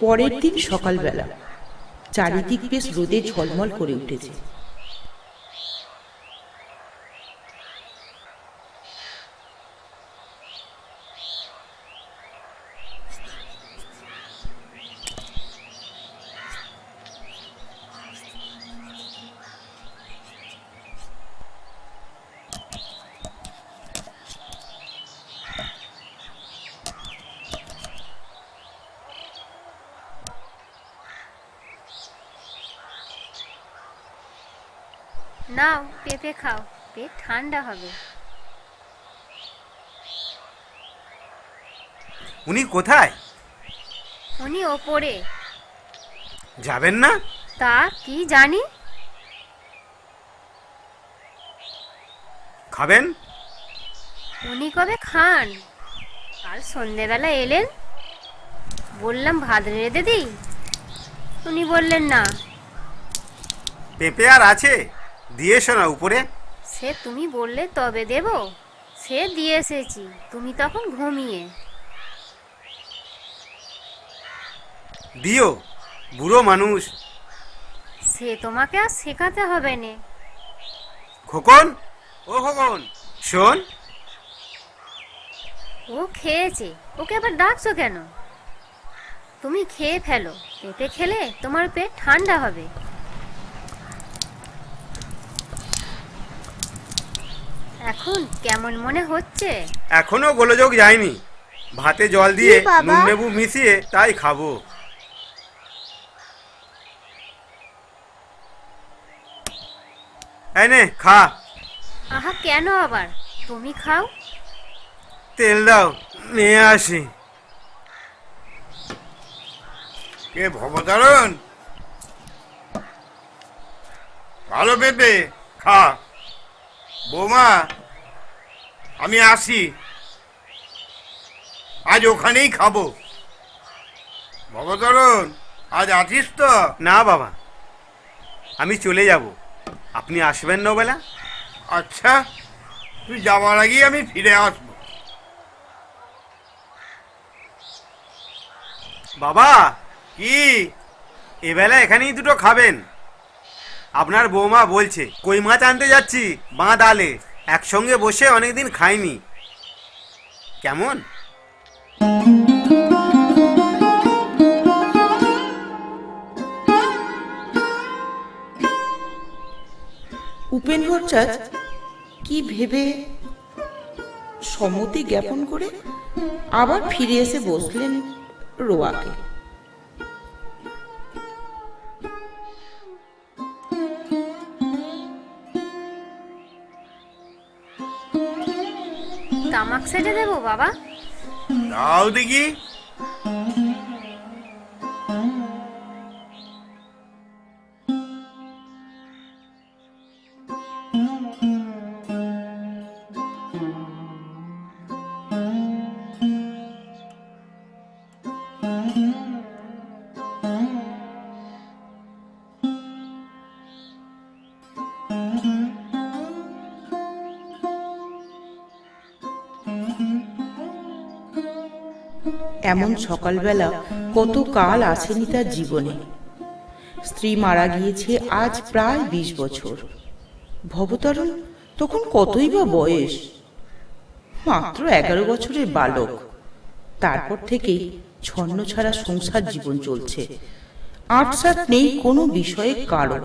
পরের দিন সকালবেলা। চারিদিক বেশ রোদে ঝলমল করে উঠেছে। নাও পেঁপে খাও। পেট ঠান্ডা হবে। উনি কোথায়? উনি ওপরে। যাবেন না? তা কি জানি? খাবেন? উনি কবে খান? কাল সন্ধেবেলা এলেন। বললাম ভাত রেঁধে দিই। উনি বললেন না। পেঁপে আর আছে? দিয়েছ না উপরে? সে তুমি বললে তবে দেব। সে দিয়ে এসেছি তুমি তখন ঘুমিয়ে। দিও বুড়ো মানুষ। সে তোমাকে আর শেখাতে হবে না। খোকন? ও খোকন শোন। ও খেয়েছে ওকে আবার ডাকছো কেন? তুমি খেয়ে ফেলো পেঁপে খেলে তোমার পেট ঠান্ডা হবে। এখন কেমন মনে হচ্ছে? এখনও গোলযোগ যায়নি। ভাতে জল দিয়ে বাবা? নুন লেবু মিশিয়ে তাই খাব। এই নে খা। আহা কেন আবার? তুমি খাও। তেল দাও নিয়ে আসি। কে ভবতারণ? ভালো পেঁপে খা। বৌমা আমি আসি। আজ ওখানেই খাব। ভবতারণ আজ আছিস তো? না বাবা আমি চলে যাব। আপনি আসবেন না বেলা আচ্ছা তুই যাওয়ার আগেই আমি ফিরে আসব। বাবা কি? এবেলা এখানেই দুটো খাবেন। আপনার বৌমা বলছে, কই মাছ আনতে যাচ্ছি? বাঁধ আলে একসঙ্গে বসে অনেকদিন খাইনি। কেমন? উপেন ভট্টাচ কি ভেবে সম্মতি জ্ঞাপন করে আবার ফিরে এসে বসলেন রোয়াকে? তামাক সেটে দেবো বাবা? দাও দেখি। এমন সকালবেলা কত কাল আসেনি তার জীবনে। স্ত্রী মারা গিয়েছে আজ প্রায় বিশ বছর। ভবতারণ, তখন কতই বা বয়স? মাত্র এগারো বছরের বালক। তারপর থেকেই ছন্ন ছাড়া সংসার জীবন চলছে। আটসাট নেই কোনো বিষয়ে কারণ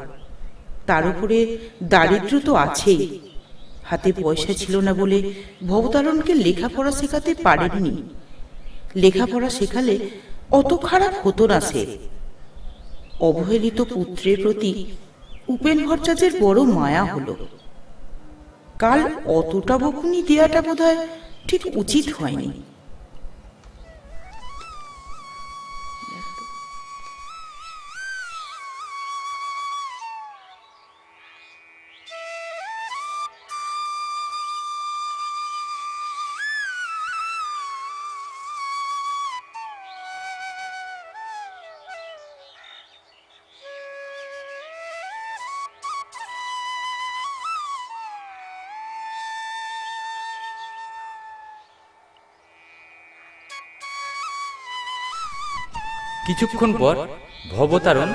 তার উপরে দারিদ্র তো আছেই। হাতে পয়সা ছিল না বলে ভবতারণকে লেখাপড়া শেখাতে পারেননি। লেখাপড়া শেখালে অত খারাপ হতো না সে। অবহেলিত পুত্রের প্রতি উপেন ভট্টাচার্যের বড় মায়া হলো। কাল অতটা বকুনি দেওয়াটা বোধহয় ঠিক উচিত হয়নি। কিছুক্ষণ পর ভবতারণ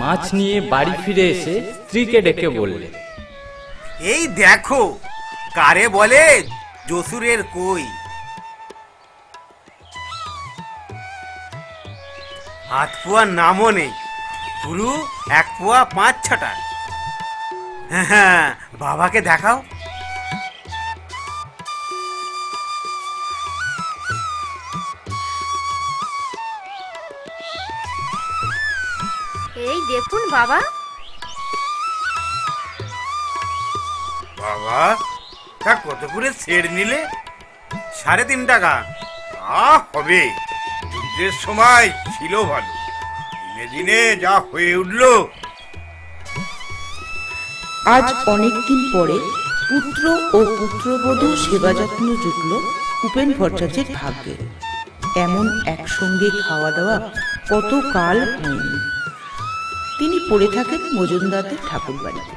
মাছ নিয়ে বাড়ি ফিরে এসে স্ত্রীকে ডেকে বললে, এই দেখো, কারে বলে জসুরের কই? হাত পোয়ার নামও নেই, পুরু এক পোয়া পাঁচ ছটা। হ্যাঁ বাবাকে দেখাও। এই দেখুন বাবা। বাবা তা কত করে ছেড় নিলে? সাড়ে তিন টাকা। আ হবে। যুদ্ধের সময় ছিল ভালো। দিনে দিনে যা হয়ে উঠল। আজ অনেকদিন পরে পুত্র ও পুত্রবধূ সেবা যত্ন জুটল উপেন ভট্টাচার্যের ভাগ্যে। এমন একসঙ্গে খাওয়া দাওয়া কত কাল হয়নি। তিনি পড়ে থাকেন মজুমদারদের ঠাকুর বাড়িতে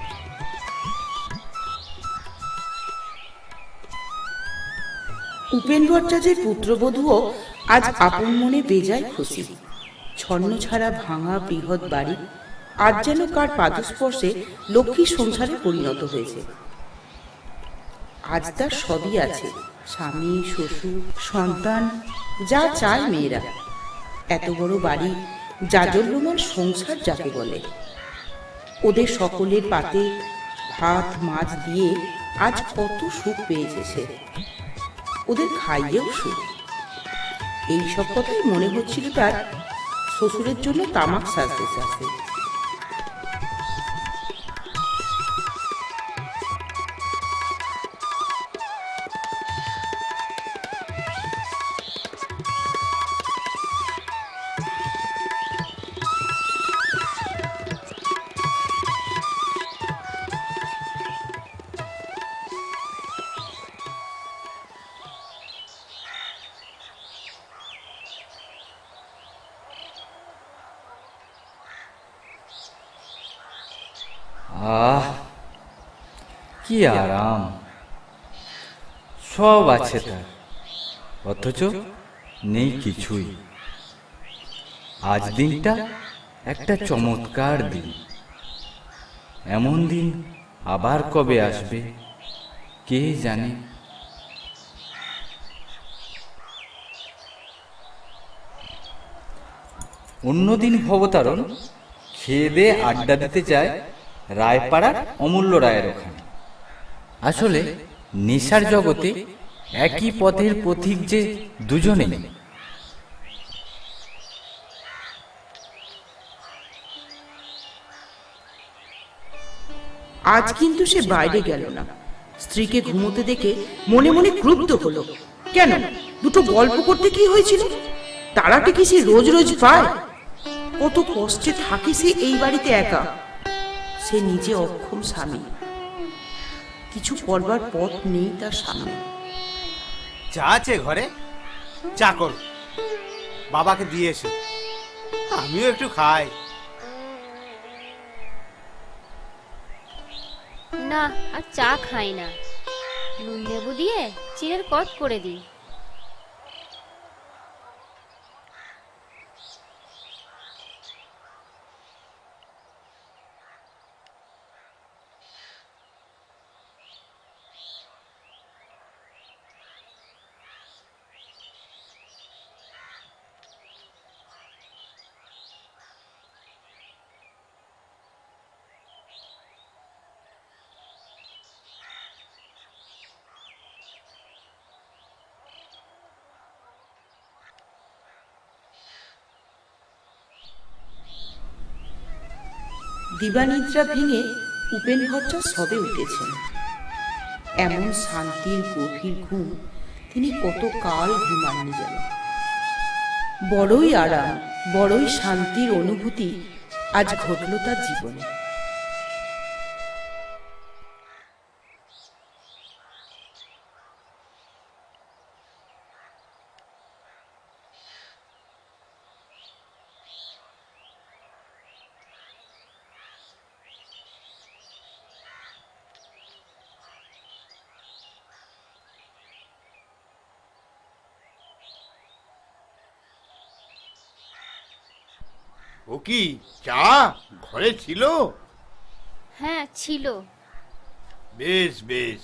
উপেন ভট্টাচার্যের পুত্রবধূও আজ আপন মনে বেজায় খুশি। ছন্ন ছাড়া ভাঙা বৃহৎ বাড়ি আজ যেন কার পাদস্পর্শে লক্ষ্মী সংসারে পরিণত হয়েছে। আজ তার সবই আছে, স্বামী, শ্বশুর, সন্তান, যা চায় মেয়েরা। এত বড় বাড়ি জাজল্যমান সংসার যাকে বলে। ওদের সকলের পাতে ভাত, মাছ দিয়ে আজ কত সুখ পেয়েছে ওদের খাইয়েও সুখ। এইসব কথাই মনে হচ্ছিল তার শ্বশুরের জন্য তামাক সাজতে সাজতে। কি আরাম? সব আছে তার। অথচ নেই কিছুই। আজ দিনটা একটা চমৎকার দিন। এমন দিন আবার কবে আসবে, কে জানে? অন্যদিন ভবতারণ খেয়ে দিয়ে আড্ডা দিতে যায় রায়পাড়ার অমূল্য রায়ের ওখানে। আসলে নেশার জগতে একই পথের পথিক যে দুজনে। আজ কিন্তু সে বাইরে গেল না। স্ত্রীকে ঘুমোতে দেখে মনে মনে ক্রুদ্ধ হলো। কেন? দুটো গল্প করতে কি হয়েছিল? তারাটা কি সে রোজ রোজ পায়? কত কষ্টে থাকে সে এই বাড়িতে একা। সে নিজে অক্ষম স্বামী। কিছু করবার পথ নেই তার সামনে। যা আছে ঘরে চা কর। বাবাকে দিয়ে এসো। আমিও একটু খাই। না আর চা খাই না। নুন লেবু দিয়ে চিনের কট করে দিই। দিবানিদ্রা ভেঙে উপেন ভট্ট সবে উঠেছেন। এমন শান্তির গভীর ঘুম তিনি কত কাল ঘুমাননি যেন। বড়ই আরাম, বড়ই শান্তির অনুভূতি আজ ঘটল তার জীবনে। ও কি চা? ঘরে ছিল? হ্যাঁ ছিল। বেশ বেশ।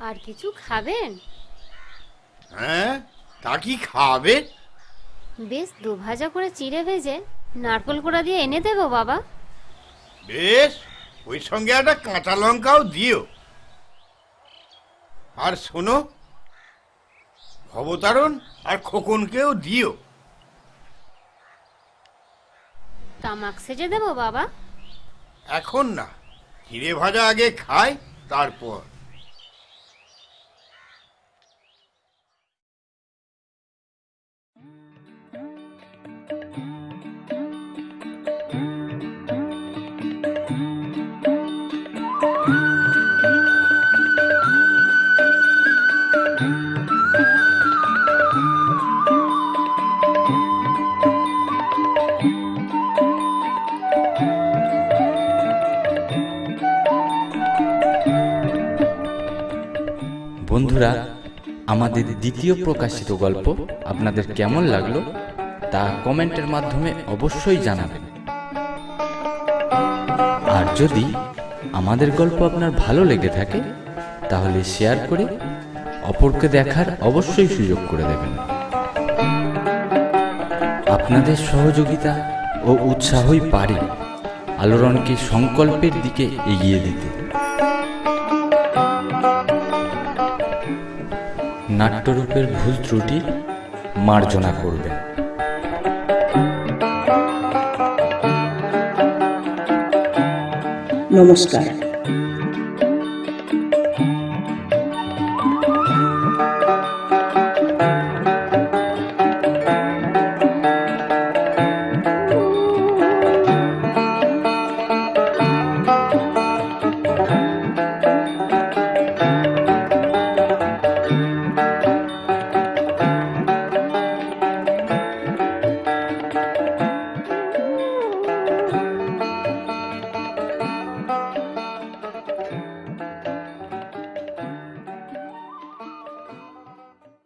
আর কিছু খাবেন? হ্যাঁ তা কি খাবে? বেশ দুভাজা করে চিড়ে ভেজে নারকল কোড়া দিয়ে এনে দেবো বাবা। বেশ ওই সঙ্গে একটা কাঁচা লঙ্কাও দিও। আর শোনো ভবতারণ আর খোকনকেও দিও। তামাক সেজে দেবো বাবা। এখন না হিরে ভাজা আগে খায় তারপর। আমাদের দ্বিতীয় প্রকাশিত গল্প আপনাদের কেমন লাগল তা কমেন্টের মাধ্যমে অবশ্যই জানাবেন। আর যদি আমাদের গল্প আপনার ভালো লেগে থাকে, তাহলে শেয়ার করে অপরকে দেখার অবশ্যই সুযোগ করে দেবেন। আপনাদের সহযোগিতা ও উৎসাহই পারে আলোড়নকে সংকল্পের দিকে এগিয়ে দিতে। নাট্যরূপের ভুল ত্রুটি মার্জনা করবেন নমস্কার।